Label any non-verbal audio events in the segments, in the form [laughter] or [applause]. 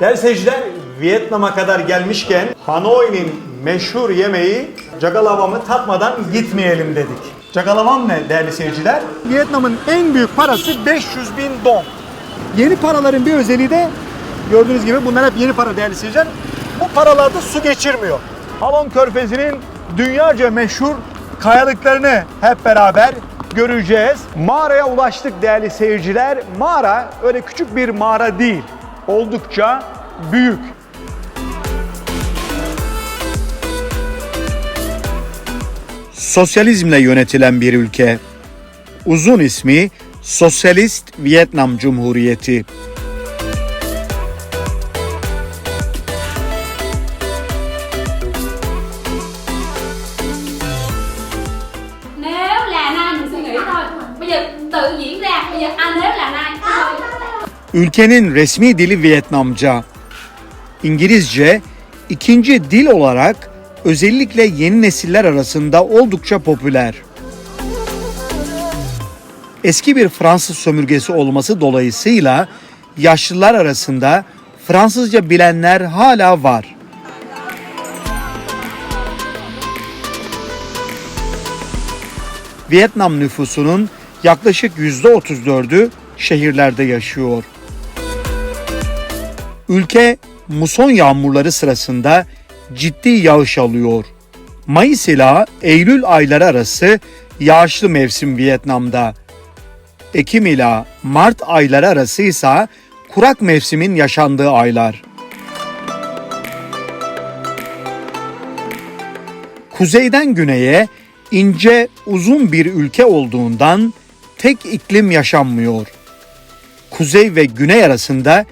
Değerli seyirciler, Vietnam'a kadar gelmişken Hanoi'nin meşhur yemeği Cagalavam'ı tatmadan gitmeyelim dedik. Cagalavam ne değerli seyirciler? Vietnam'ın en büyük parası 500 bin dong. Yeni paraların bir özelliği de gördüğünüz gibi bunlar hep yeni para değerli seyirciler. Bu paralarda su geçirmiyor. Halon Körfezi'nin dünyaca meşhur kayalıklarını hep beraber göreceğiz. Mağaraya ulaştık değerli seyirciler. Mağara öyle küçük bir mağara değil. Oldukça büyük. Sosyalizmle yönetilen bir ülke. Uzun ismi Sosyalist Vietnam Cumhuriyeti. Ülkenin resmi dili Vietnamca. İngilizce ikinci dil olarak özellikle yeni nesiller arasında oldukça popüler. Eski bir Fransız sömürgesi olması dolayısıyla yaşlılar arasında Fransızca bilenler hala var. Vietnam nüfusunun yaklaşık %34'ü şehirlerde yaşıyor. Ülke muson yağmurları sırasında ciddi yağış alıyor. Mayıs ila Eylül ayları arası yağışlı mevsim Vietnam'da. Ekim ila Mart ayları arası ise kurak mevsimin yaşandığı aylar. Kuzeyden güneye ince uzun bir ülke olduğundan tek iklim yaşanmıyor. Kuzey ve güney arasında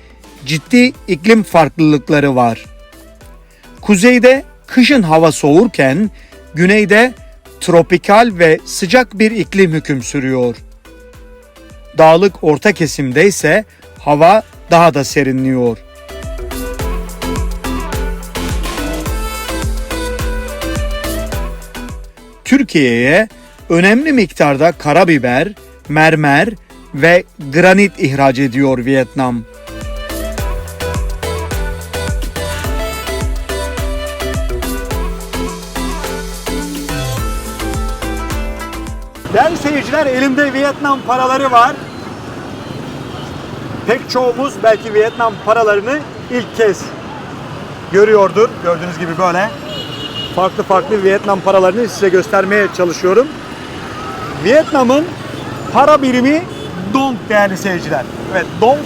ciddi iklim farklılıkları var. Kuzeyde kışın hava soğurken güneyde tropikal ve sıcak bir iklim hüküm sürüyor. Dağlık orta kesimde ise hava daha da serinliyor. Türkiye'ye önemli miktarda karabiber, mermer ve granit ihraç ediyor Vietnam. Değerli seyirciler elimde Vietnam paraları var. Pek çoğumuz belki Vietnam paralarını ilk kez görüyordur. Gördüğünüz gibi böyle farklı farklı Vietnam paralarını size göstermeye çalışıyorum. Vietnam'ın para birimi dong değerli seyirciler. Evet dong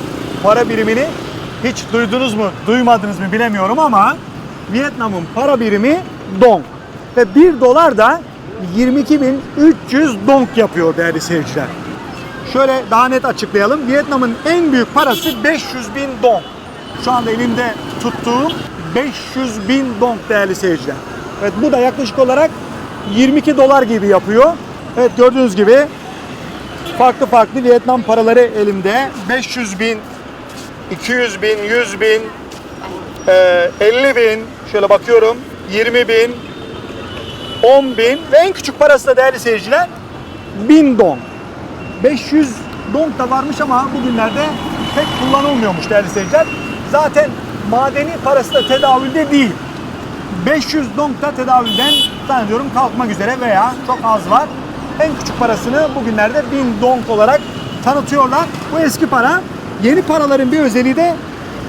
para birimini hiç duydunuz mu, duymadınız mı bilemiyorum ama Vietnam'ın para birimi dong. Ve 1 dolar da 22.300 dong yapıyor değerli seyirciler. Şöyle daha net açıklayalım. Vietnam'ın en büyük parası 500 bin dong. Şu anda elimde tuttuğum 500 bin dong değerli seyirciler. Evet bu da yaklaşık olarak 22 dolar gibi yapıyor. Evet gördüğünüz gibi farklı farklı Vietnam paraları elimde. 500 bin, 200 bin, 100 bin, eee, 50 bin, şöyle bakıyorum 20 bin, 10 bin ve en küçük parası da değerli seyirciler 1000 dong. 500 dong da varmış ama bugünlerde pek kullanılmıyormuş değerli seyirciler. Zaten madeni parası da tedavülde değil. 500 dong da tedavülden zannediyorum kalkmak üzere veya çok az var. En küçük parasını bugünlerde 1000 dong olarak tanıtıyorlar. Bu eski para. Yeni paraların bir özelliği de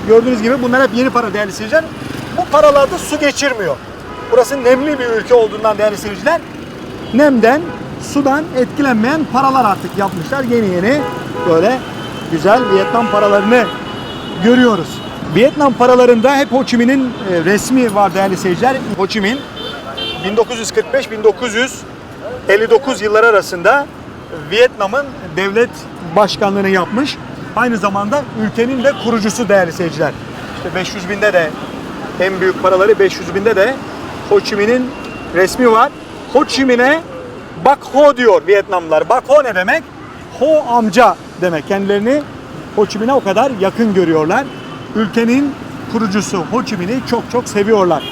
gördüğünüz gibi bunlar hep yeni para değerli seyirciler. Bu paralarda su geçirmiyor. Burası nemli bir ülke olduğundan değerli seyirciler nemden, sudan etkilenmeyen paralar artık yapmışlar. Yeni yeni böyle güzel Vietnam paralarını görüyoruz. Vietnam paralarında hep Ho Chi Minh'in e, resmi var değerli seyirciler. Ho Chi Minh 1945-1959 yılları arasında Vietnam'ın devlet başkanlığını yapmış. Aynı zamanda ülkenin de kurucusu değerli seyirciler. İşte 500 binde de en büyük paraları 500 binde de Ho Chi Minh'in resmi var. Ho Chi Minh'e Bak Ho diyor Vietnamlılar. Bak Ho ne demek? Ho amca demek. Kendilerini Ho Chi Minh'e o kadar yakın görüyorlar. Ülkenin kurucusu Ho Chi Minh'i çok çok seviyorlar.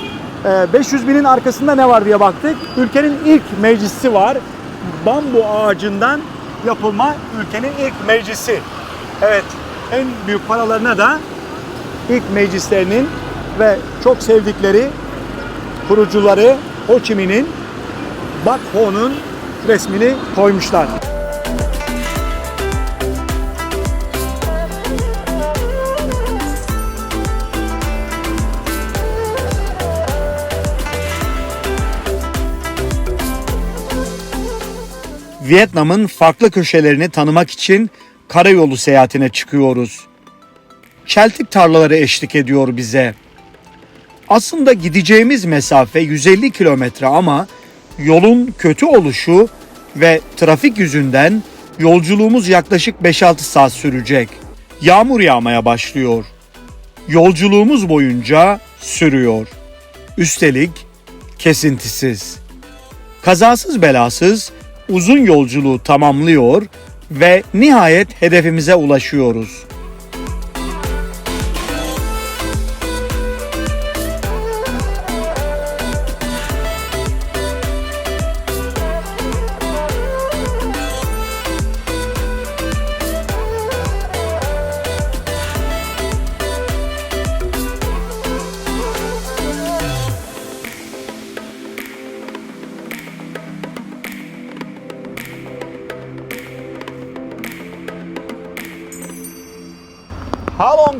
Ee, 500 binin arkasında ne var diye baktık. Ülkenin ilk meclisi var. Bambu ağacından yapılma ülkenin ilk meclisi. Evet en büyük paralarına da ilk meclislerinin ve çok sevdikleri kurucuları Ho Chi Minh'in Bak Ho'nun resmini koymuşlar. Vietnam'ın farklı köşelerini tanımak için karayolu seyahatine çıkıyoruz. Çeltik tarlaları eşlik ediyor bize. Aslında gideceğimiz mesafe 150 kilometre ama yolun kötü oluşu ve trafik yüzünden yolculuğumuz yaklaşık 5-6 saat sürecek. Yağmur yağmaya başlıyor. Yolculuğumuz boyunca sürüyor. Üstelik kesintisiz. Kazasız belasız uzun yolculuğu tamamlıyor ve nihayet hedefimize ulaşıyoruz.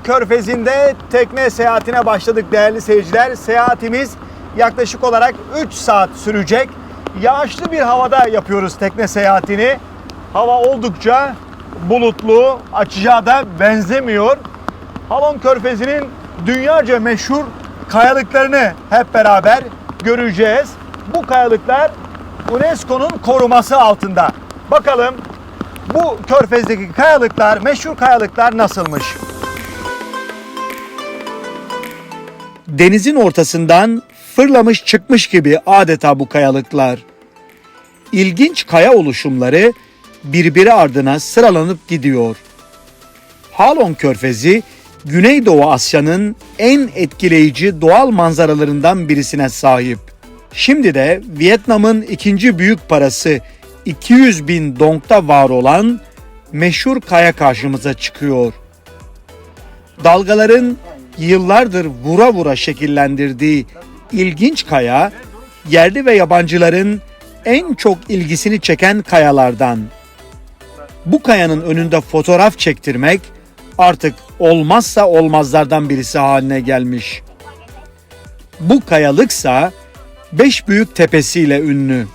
Körfezi'nde tekne seyahatine başladık değerli seyirciler. Seyahatimiz yaklaşık olarak 3 saat sürecek. Yağışlı bir havada yapıyoruz tekne seyahatini. Hava oldukça bulutlu, açacağı da benzemiyor. Halong Körfezi'nin dünyaca meşhur kayalıklarını hep beraber göreceğiz. Bu kayalıklar UNESCO'nun koruması altında. Bakalım bu körfezdeki kayalıklar, meşhur kayalıklar nasılmış? Denizin ortasından fırlamış çıkmış gibi adeta bu kayalıklar. İlginç kaya oluşumları birbiri ardına sıralanıp gidiyor. Halong Körfezi, Güneydoğu Asya'nın en etkileyici doğal manzaralarından birisine sahip. Şimdi de Vietnam'ın ikinci büyük parası 200 bin dong'da var olan meşhur kaya karşımıza çıkıyor. Dalgaların yıllardır vura vura şekillendirdiği ilginç kaya, yerli ve yabancıların en çok ilgisini çeken kayalardan. Bu kayanın önünde fotoğraf çektirmek artık olmazsa olmazlardan birisi haline gelmiş. Bu kayalıksa beş büyük tepesiyle ünlü.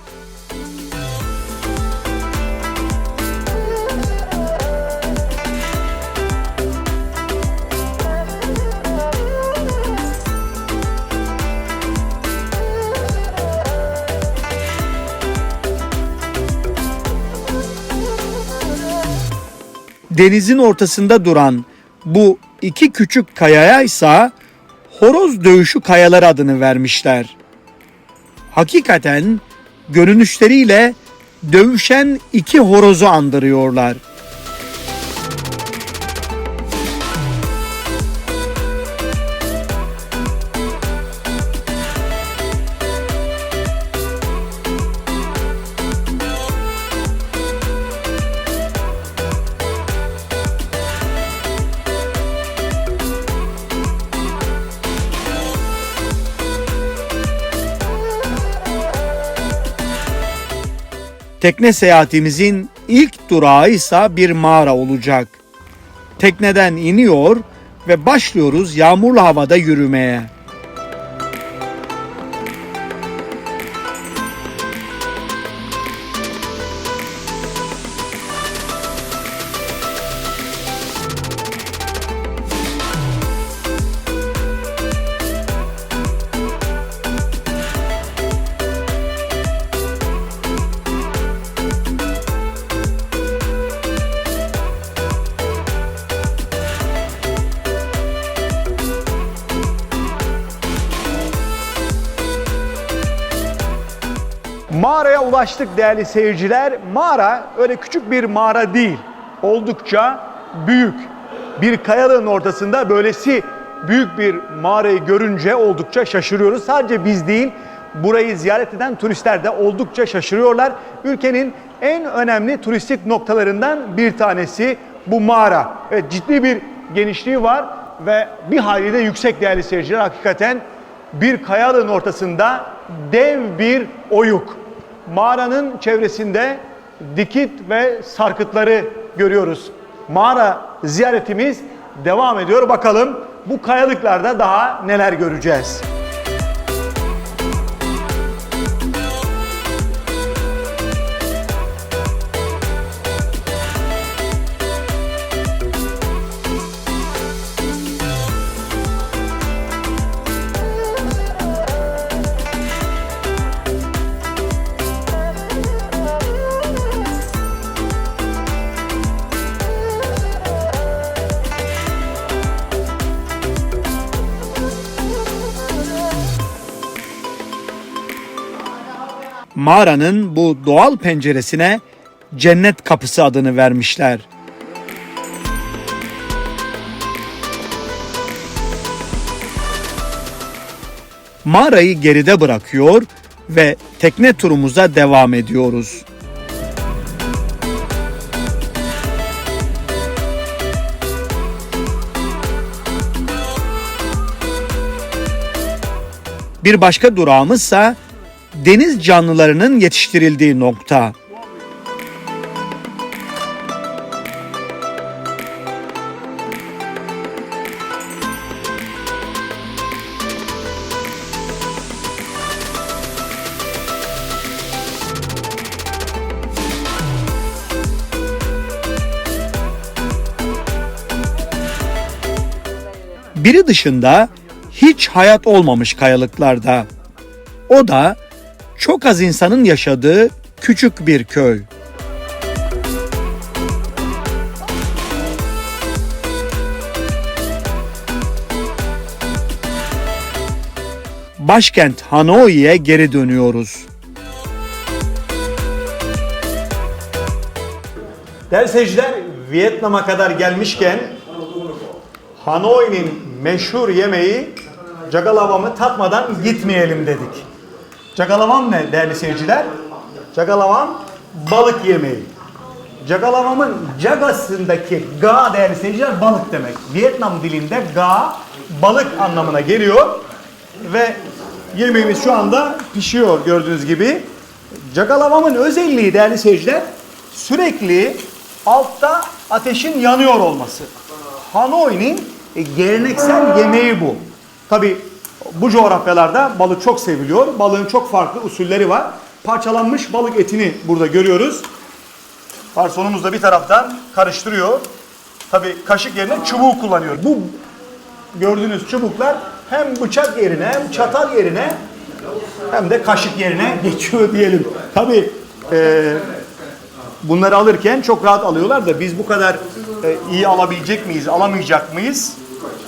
Denizin ortasında duran bu iki küçük kayaya ise horoz dövüşü kayalar adını vermişler. Hakikaten görünüşleriyle dövüşen iki horozu andırıyorlar. Tekne seyahatimizin ilk durağı ise bir mağara olacak. Tekneden iniyor ve başlıyoruz yağmurlu havada yürümeye. Ulaştık değerli seyirciler. Mağara öyle küçük bir mağara değil. Oldukça büyük. Bir kayalığın ortasında böylesi büyük bir mağarayı görünce oldukça şaşırıyoruz. Sadece biz değil, burayı ziyaret eden turistler de oldukça şaşırıyorlar. Ülkenin en önemli turistik noktalarından bir tanesi bu mağara. Evet ciddi bir genişliği var ve bir hayli de yüksek değerli seyirciler. Hakikaten bir kayalığın ortasında dev bir oyuk. Mağaranın çevresinde dikit ve sarkıtları görüyoruz. Mağara ziyaretimiz devam ediyor. Bakalım bu kayalıklarda daha neler göreceğiz. Mağaranın bu doğal penceresine cennet kapısı adını vermişler. Mağarayı geride bırakıyor ve tekne turumuza devam ediyoruz. Bir başka durağımızsa deniz canlılarının yetiştirildiği nokta. Biri dışında hiç hayat olmamış kayalıklarda. O da çok az insanın yaşadığı küçük bir köy. Başkent Hanoi'ye geri dönüyoruz. Değerli seyirciler, Vietnam'a kadar gelmişken Hanoi'nin meşhur yemeği cagalavamı tatmadan gitmeyelim dedik. Cagalavam ne değerli seyirciler? Cagalavam balık yemeği. Cagalavamın cagasındaki ga değerli seyirciler balık demek. Vietnam dilinde ga balık anlamına geliyor ve yemeğimiz şu anda pişiyor gördüğünüz gibi. Cagalavamın özelliği değerli seyirciler sürekli altta ateşin yanıyor olması. Hanoi'nin geleneksel yemeği bu. Tabi bu coğrafyalarda balık çok seviliyor. Balığın çok farklı usulleri var. Parçalanmış balık etini burada görüyoruz. Garsonumuz da bir taraftan karıştırıyor. Tabi kaşık yerine çubuğu kullanıyor. Bu gördüğünüz çubuklar hem bıçak yerine hem çatal yerine hem de kaşık yerine [laughs] geçiyor diyelim. Tabi bunları alırken çok rahat alıyorlar da biz bu kadar e, iyi alabilecek miyiz, alamayacak mıyız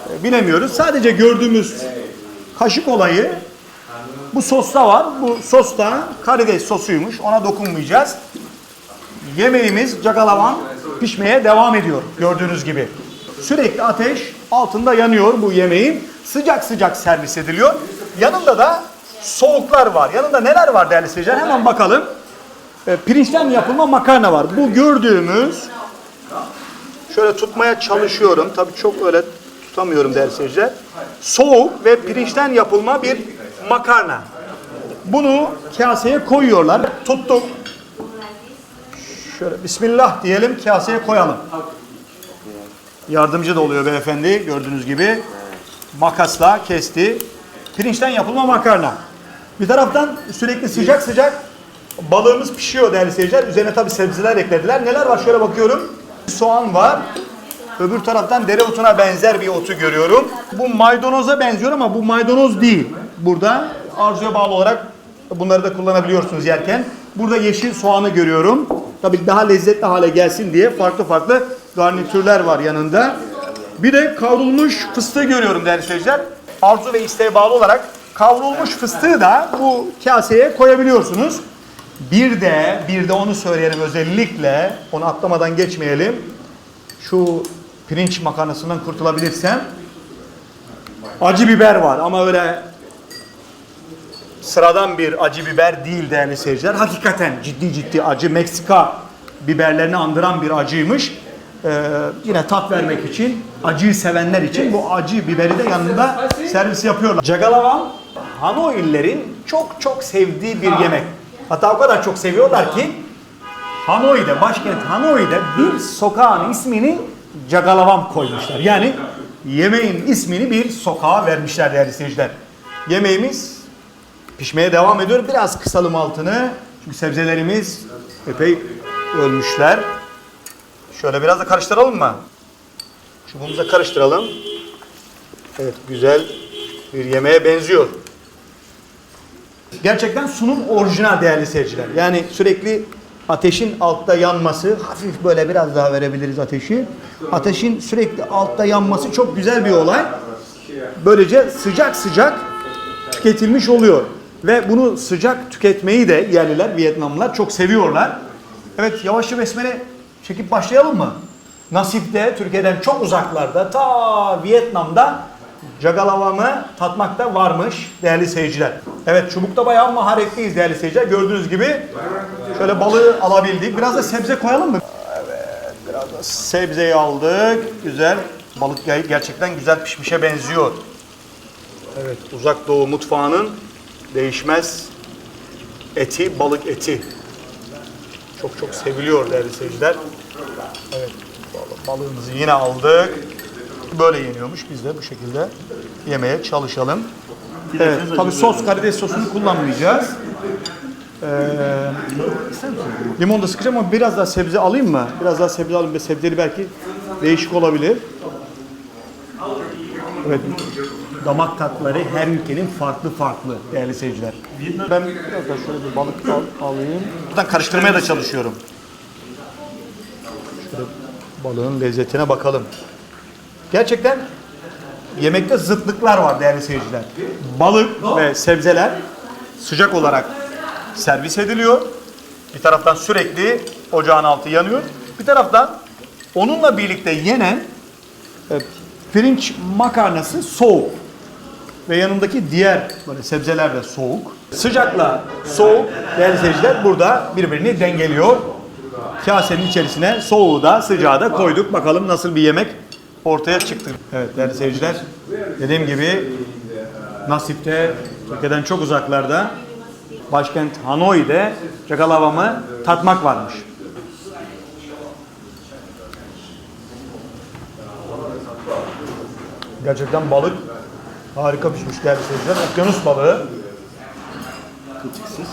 e, bilemiyoruz. Sadece gördüğümüz kaşık olayı bu sosta var. Bu sos da karides sosuymuş. Ona dokunmayacağız. Yemeğimiz cagalavan pişmeye devam ediyor gördüğünüz gibi. Sürekli ateş altında yanıyor bu yemeğin. Sıcak sıcak servis ediliyor. Yanında da soğuklar var. Yanında neler var değerli seyirciler? Hemen bakalım. E, pirinçten yapılma makarna var. Bu gördüğümüz şöyle tutmaya çalışıyorum. Tabii çok öyle tutamıyorum değerli seyirciler. Soğuk ve pirinçten yapılma bir makarna. Bunu kaseye koyuyorlar. Tuttuk. Şöyle Bismillah diyelim kaseye koyalım. Yardımcı da oluyor beyefendi gördüğünüz gibi. Makasla kesti. Pirinçten yapılma makarna. Bir taraftan sürekli sıcak sıcak balığımız pişiyor değerli seyirciler. Üzerine tabi sebzeler eklediler. Neler var şöyle bakıyorum. Soğan var. Öbür taraftan dereotuna benzer bir otu görüyorum. Bu maydanoza benziyor ama bu maydanoz değil. Burada arzuya bağlı olarak bunları da kullanabiliyorsunuz yerken. Burada yeşil soğanı görüyorum. Tabii daha lezzetli hale gelsin diye farklı farklı garnitürler var yanında. Bir de kavrulmuş fıstığı görüyorum değerli seyirciler. Arzu ve isteğe bağlı olarak kavrulmuş fıstığı da bu kaseye koyabiliyorsunuz. Bir de bir de onu söyleyelim özellikle onu atlamadan geçmeyelim. Şu pirinç makarnasından kurtulabilirsem acı biber var ama öyle sıradan bir acı biber değil değerli seyirciler. Hakikaten ciddi ciddi acı Meksika biberlerini andıran bir acıymış. Ee, yine tat vermek için, acıyı sevenler için bu acı biberi de yanında servis yapıyorlar. Cagalavan, Hanoi'lilerin çok çok sevdiği bir yemek. Hatta o kadar çok seviyorlar ki Hanoi'de, başkent Hanoi'de bir sokağın ismini Cagalavan koymuşlar. Yani yemeğin ismini bir sokağa vermişler değerli seyirciler. Yemeğimiz pişmeye devam ediyor. Biraz kısalım altını. Çünkü sebzelerimiz epey ölmüşler. Şöyle biraz da karıştıralım mı? Çubuğumuza karıştıralım. Evet güzel bir yemeğe benziyor. Gerçekten sunum orijinal değerli seyirciler. Yani sürekli ateşin altta yanması, hafif böyle biraz daha verebiliriz ateşi. Ateşin sürekli altta yanması çok güzel bir olay. Böylece sıcak sıcak tüketilmiş oluyor. Ve bunu sıcak tüketmeyi de yerliler, Vietnamlılar çok seviyorlar. Evet yavaşça besmele çekip başlayalım mı? Nasip'te Türkiye'den çok uzaklarda ta Vietnam'da Cagalavamı tatmakta varmış değerli seyirciler. Evet çubukta bayağı maharetliyiz değerli seyirciler. Gördüğünüz gibi şöyle balığı alabildik. Biraz da sebze koyalım mı? Evet biraz da sebzeyi aldık. Güzel. Balık ger- gerçekten güzel pişmişe benziyor. Evet uzak doğu mutfağının değişmez eti balık eti. Çok çok seviliyor değerli seyirciler. Evet bal- balığımızı yine aldık. Böyle yeniyormuş. Biz de bu şekilde yemeye çalışalım. Evet, tabii sos, karides sosunu kullanmayacağız. Ee, limon da sıkacağım ama biraz daha sebze alayım mı? Biraz daha sebze alayım sebzeli belki değişik olabilir. Evet, damak tatları her ülkenin farklı farklı değerli seyirciler. Ben biraz da şöyle bir balık al, alayım. Buradan karıştırmaya da çalışıyorum. Şöyle balığın lezzetine bakalım. Gerçekten yemekte zıtlıklar var değerli seyirciler. Balık ve sebzeler sıcak olarak servis ediliyor. Bir taraftan sürekli ocağın altı yanıyor. Bir taraftan onunla birlikte yenen e, pirinç makarnası soğuk. Ve yanındaki diğer böyle sebzeler de soğuk. Sıcakla soğuk değerli seyirciler burada birbirini dengeliyor. Kasenin içerisine soğuğu da sıcağı da koyduk. Bakalım nasıl bir yemek ortaya çıktı. Evet değerli seyirciler. Dediğim gibi Nasip'te Türkiye'den çok uzaklarda başkent Hanoi'de çakalavamı tatmak varmış. Gerçekten balık harika pişmiş değerli seyirciler. Okyanus balığı.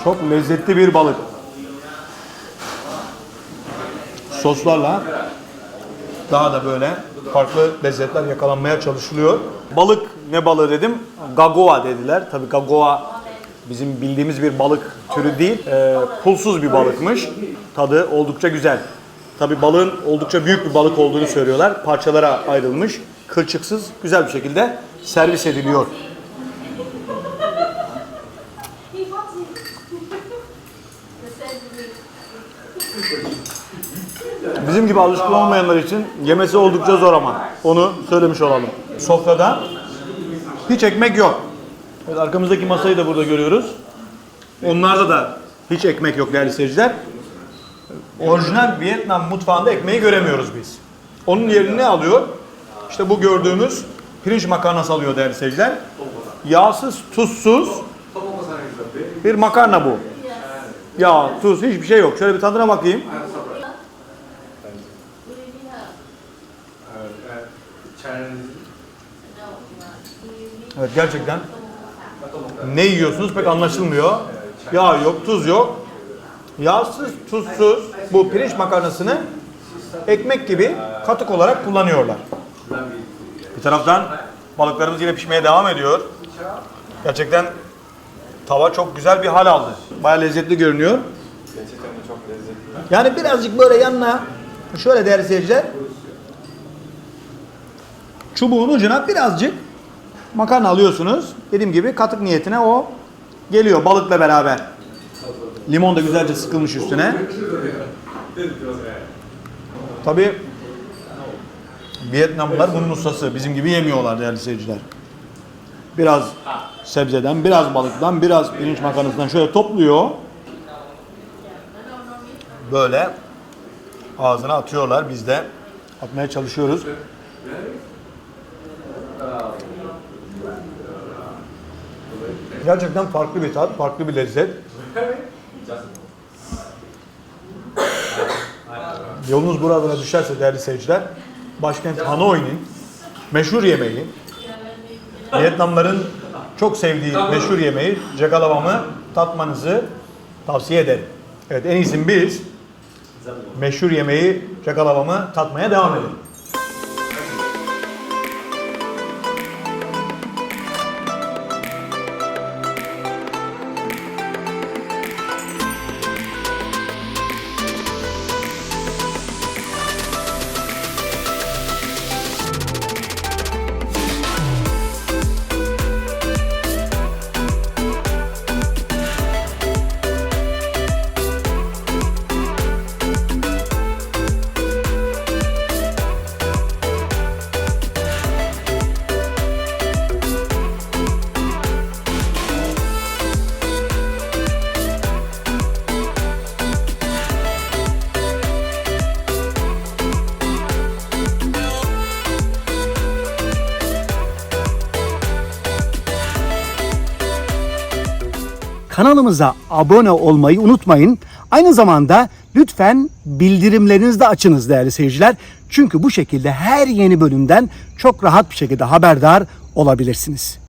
Çok lezzetli bir balık. Soslarla daha da böyle farklı lezzetler yakalanmaya çalışılıyor. Balık ne balığı dedim? Gagoa dediler. Tabii gagoa bizim bildiğimiz bir balık türü değil. Ee, pulsuz bir balıkmış. Tadı oldukça güzel. Tabii balığın oldukça büyük bir balık olduğunu söylüyorlar. Parçalara ayrılmış. Kılçıksız güzel bir şekilde servis ediliyor. Bizim gibi alışkın olmayanlar için yemesi oldukça zor ama. Onu söylemiş olalım. Sofrada hiç ekmek yok. Evet, arkamızdaki masayı da burada görüyoruz. Onlarda da hiç ekmek yok değerli seyirciler. Orijinal Vietnam mutfağında ekmeği göremiyoruz biz. Onun yerini ne alıyor? İşte bu gördüğümüz pirinç makarnası alıyor değerli seyirciler. Yağsız, tuzsuz bir makarna bu. Yağ, tuz hiçbir şey yok. Şöyle bir tadına bakayım. Evet gerçekten ne yiyorsunuz pek anlaşılmıyor. Yağ yok, tuz yok. Yağsız, tuzsuz bu pirinç makarnasını ekmek gibi katık olarak kullanıyorlar. Bir taraftan balıklarımız yine pişmeye devam ediyor. Gerçekten tava çok güzel bir hal aldı. Baya lezzetli görünüyor. Yani birazcık böyle yanına şöyle değerli seyirciler çubuğun ucuna birazcık makarna alıyorsunuz. Dediğim gibi katık niyetine o geliyor balıkla beraber. Limon da güzelce sıkılmış üstüne. Tabi Vietnamlılar bunun ustası. Bizim gibi yemiyorlar değerli seyirciler. Biraz sebzeden, biraz balıktan, biraz pirinç makarnasından şöyle topluyor. Böyle ağzına atıyorlar. Biz de atmaya çalışıyoruz. Gerçekten farklı bir tat, farklı bir lezzet. Yolunuz buralara düşerse değerli seyirciler, başkent Hanoi'nin meşhur yemeği, Vietnamların çok sevdiği meşhur yemeği cagalavamı tatmanızı tavsiye ederim. Evet en iyisi biz meşhur yemeği cagalavamı tatmaya devam edelim. Kanalımıza abone olmayı unutmayın. Aynı zamanda lütfen bildirimlerinizi de açınız değerli seyirciler. Çünkü bu şekilde her yeni bölümden çok rahat bir şekilde haberdar olabilirsiniz.